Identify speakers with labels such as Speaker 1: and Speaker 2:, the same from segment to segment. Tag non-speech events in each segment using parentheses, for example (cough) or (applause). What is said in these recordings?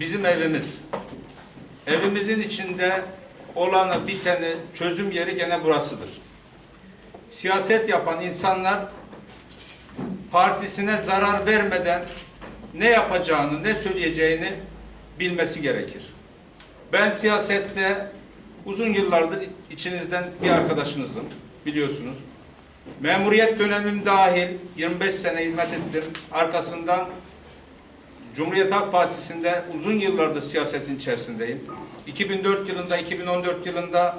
Speaker 1: bizim evimiz. Evimizin içinde olanı, biteni, çözüm yeri gene burasıdır. Siyaset yapan insanlar partisine zarar vermeden ne yapacağını, ne söyleyeceğini bilmesi gerekir. Ben siyasette uzun yıllardır içinizden bir arkadaşınızım, biliyorsunuz. Memuriyet dönemim dahil 25 sene hizmet ettim. Arkasından Cumhuriyet Halk Partisi'nde uzun yıllardır siyasetin içerisindeyim. 2004 yılında, 2014 yılında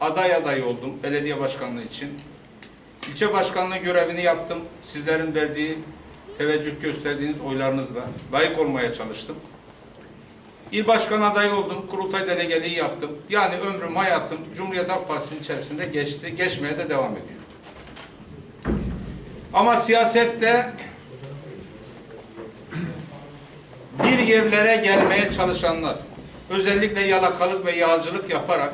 Speaker 1: aday adayı oldum belediye başkanlığı için. İlçe başkanlığı görevini yaptım. Sizlerin verdiği, teveccüh gösterdiğiniz oylarınızla layık olmaya çalıştım. İl başkan adayı oldum, kurultay delegeliği yaptım. Yani ömrüm, hayatım Cumhuriyet Halk Partisi'nin içerisinde geçti, geçmeye de devam ediyor. Ama siyasette bir yerlere gelmeye çalışanlar, özellikle yalakalık ve yağcılık yaparak,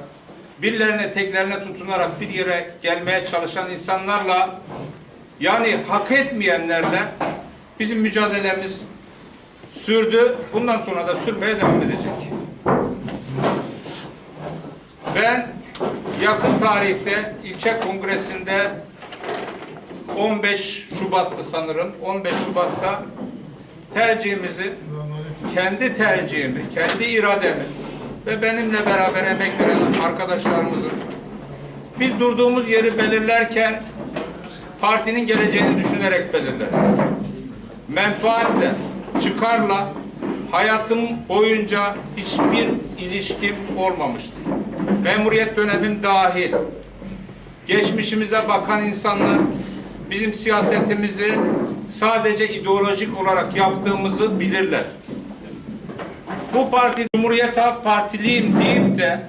Speaker 1: birilerine teklerine tutunarak bir yere gelmeye çalışan insanlarla, yani hak etmeyenlerle bizim mücadelemiz sürdü. Bundan sonra da sürmeye devam edecek. Ben yakın tarihte ilçe kongresinde 15 Şubat'tı sanırım. 15 Şubat'ta tercihimizi kendi tercihimi, kendi irademi ve benimle beraber emek veren arkadaşlarımızın biz durduğumuz yeri belirlerken partinin geleceğini düşünerek belirleriz. Menfaatle, çıkarla hayatım boyunca hiçbir ilişkim olmamıştır. Memuriyet dönemim dahil. Geçmişimize bakan insanlar bizim siyasetimizi sadece ideolojik olarak yaptığımızı bilirler. Bu parti Cumhuriyet Halk Partiliyim deyip de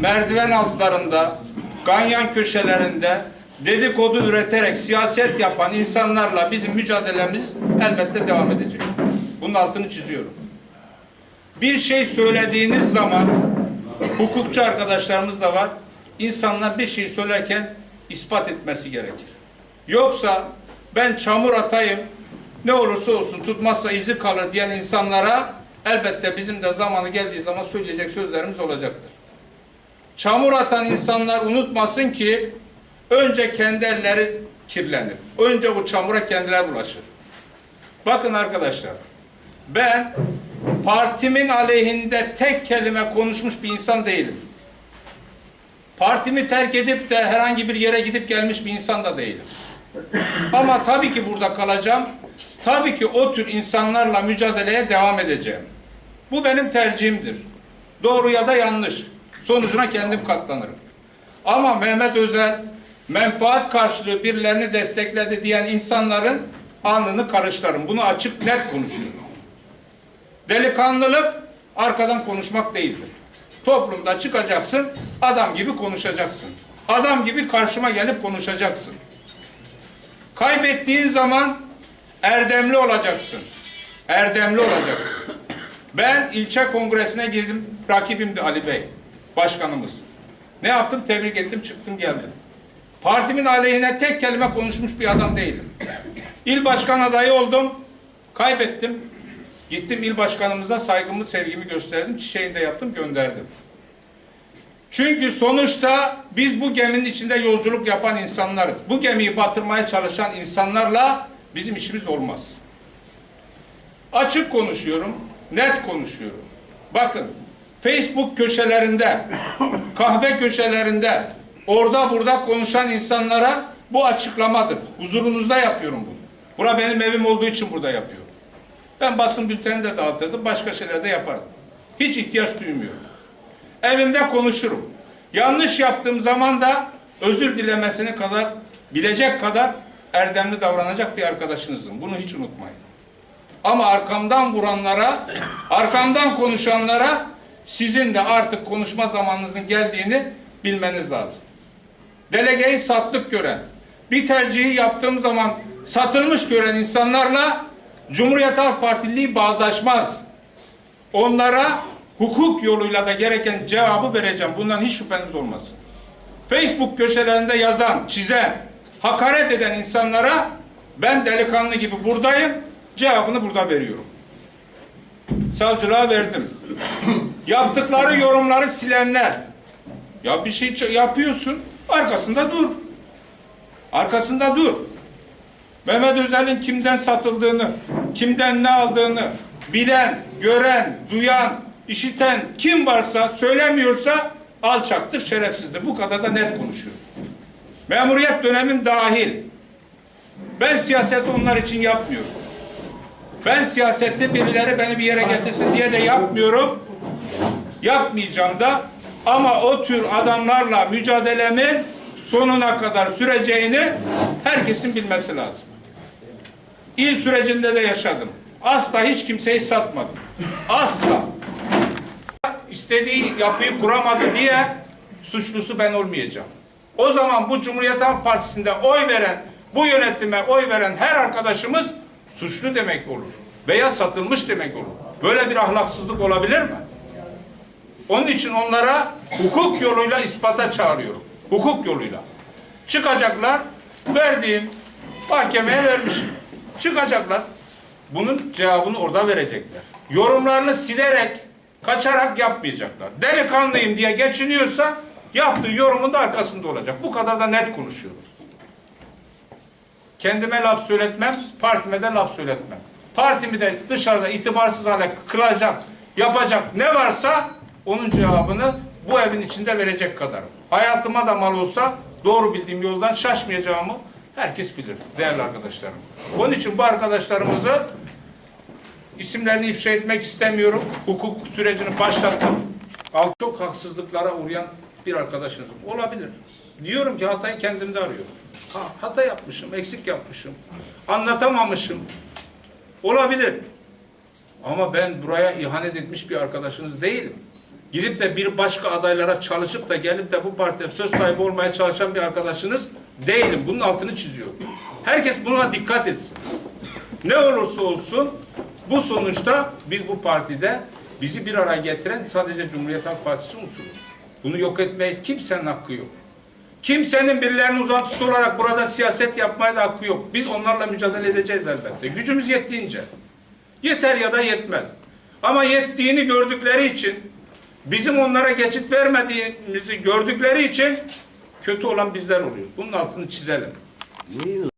Speaker 1: merdiven altlarında, ganyan köşelerinde dedikodu üreterek siyaset yapan insanlarla bizim mücadelemiz elbette devam edecek. Bunun altını çiziyorum. Bir şey söylediğiniz zaman hukukçu arkadaşlarımız da var. İnsanlar bir şey söylerken ispat etmesi gerekir. Yoksa ben çamur atayım ne olursa olsun tutmazsa izi kalır diyen insanlara elbette bizim de zamanı geldiği zaman söyleyecek sözlerimiz olacaktır. Çamur atan insanlar unutmasın ki önce kendi elleri kirlenir. Önce bu çamura kendileri bulaşır. Bakın arkadaşlar ben partimin aleyhinde tek kelime konuşmuş bir insan değilim. Partimi terk edip de herhangi bir yere gidip gelmiş bir insan da değilim. Ama tabii ki burada kalacağım. Tabii ki o tür insanlarla mücadeleye devam edeceğim. Bu benim tercihimdir. Doğru ya da yanlış. Sonucuna kendim katlanırım. Ama Mehmet Özel menfaat karşılığı birilerini destekledi diyen insanların alnını karışlarım. Bunu açık net konuşuyorum. Delikanlılık arkadan konuşmak değildir. Toplumda çıkacaksın, adam gibi konuşacaksın. Adam gibi karşıma gelip konuşacaksın. Kaybettiğin zaman erdemli olacaksın. Erdemli olacaksın. Ben ilçe kongresine girdim. Rakibimdi Ali Bey. Başkanımız. Ne yaptım? Tebrik ettim. Çıktım geldim. Partimin aleyhine tek kelime konuşmuş bir adam değilim. İl başkan adayı oldum. Kaybettim. Gittim il başkanımıza saygımı, sevgimi gösterdim. Çiçeğini de yaptım, gönderdim. Çünkü sonuçta biz bu geminin içinde yolculuk yapan insanlarız. Bu gemiyi batırmaya çalışan insanlarla bizim işimiz olmaz. Açık konuşuyorum, net konuşuyorum. Bakın, Facebook köşelerinde, (coughs) kahve köşelerinde, orada burada konuşan insanlara bu açıklamadır. Huzurunuzda yapıyorum bunu. Bura benim evim olduğu için burada yapıyorum. Ben basın bülteni de dağıtırdım, başka şeyler de yapardım. Hiç ihtiyaç duymuyorum. Evimde konuşurum. Yanlış yaptığım zaman da özür dilemesini kadar, bilecek kadar erdemli davranacak bir arkadaşınızım. Bunu hiç unutmayın. Ama arkamdan vuranlara, arkamdan konuşanlara sizin de artık konuşma zamanınızın geldiğini bilmeniz lazım. Delegeyi satlık gören, bir tercihi yaptığım zaman satılmış gören insanlarla Cumhuriyet Halk Partililiği bağdaşmaz. Onlara hukuk yoluyla da gereken cevabı vereceğim. Bundan hiç şüpheniz olmasın. Facebook köşelerinde yazan, çizen, hakaret eden insanlara ben delikanlı gibi buradayım, cevabını burada veriyorum. savcılığa verdim. (clears throat) Yaptıkları yorumları silenler. Ya bir şey yapıyorsun, arkasında dur. Arkasında dur. Mehmet Özel'in kimden satıldığını, kimden ne aldığını bilen, gören, duyan, işiten kim varsa söylemiyorsa alçaktır, şerefsizdir. Bu kadar da net konuşuyor. Memuriyet dönemim dahil. Ben siyaseti onlar için yapmıyorum. Ben siyaseti birileri beni bir yere getirsin diye de yapmıyorum. Yapmayacağım da ama o tür adamlarla mücadelemin sonuna kadar süreceğini herkesin bilmesi lazım. İl sürecinde de yaşadım. Asla hiç kimseyi satmadım. Asla. İstediği yapıyı kuramadı diye suçlusu ben olmayacağım. O zaman bu Cumhuriyet Halk Partisi'nde oy veren, bu yönetime oy veren her arkadaşımız suçlu demek olur. Veya satılmış demek olur. Böyle bir ahlaksızlık olabilir mi? Onun için onlara hukuk yoluyla ispata çağırıyorum. Hukuk yoluyla. Çıkacaklar, verdiğim mahkemeye vermişim. Çıkacaklar. Bunun cevabını orada verecekler. Yorumlarını silerek, kaçarak yapmayacaklar. Delikanlıyım diye geçiniyorsa yaptığı yorumun da arkasında olacak. Bu kadar da net konuşuyoruz. Kendime laf söyletmem, partime de laf söyletmem. Partimi de dışarıda itibarsız hale kılacak, yapacak ne varsa onun cevabını bu evin içinde verecek kadarım. Hayatıma da mal olsa doğru bildiğim yoldan şaşmayacağımı herkes bilir değerli arkadaşlarım. Onun için bu arkadaşlarımızı isimlerini ifşa etmek istemiyorum. Hukuk sürecini başlattım. Çok haksızlıklara uğrayan bir arkadaşınız olabilir. Diyorum ki hatayı kendimde arıyorum. Ha, hata yapmışım, eksik yapmışım, anlatamamışım. Olabilir. Ama ben buraya ihanet etmiş bir arkadaşınız değilim. Girip de bir başka adaylara çalışıp da gelip de bu partide söz sahibi olmaya çalışan bir arkadaşınız değilim. Bunun altını çiziyorum. Herkes buna dikkat etsin. Ne olursa olsun bu sonuçta biz bu partide bizi bir araya getiren sadece Cumhuriyet Halk Partisi unsuru. Bunu yok etmeye kimsenin hakkı yok. Kimsenin birilerinin uzantısı olarak burada siyaset yapmaya da hakkı yok. Biz onlarla mücadele edeceğiz elbette. Gücümüz yettiğince. Yeter ya da yetmez. Ama yettiğini gördükleri için, bizim onlara geçit vermediğimizi gördükleri için kötü olan bizler oluyor. Bunun altını çizelim.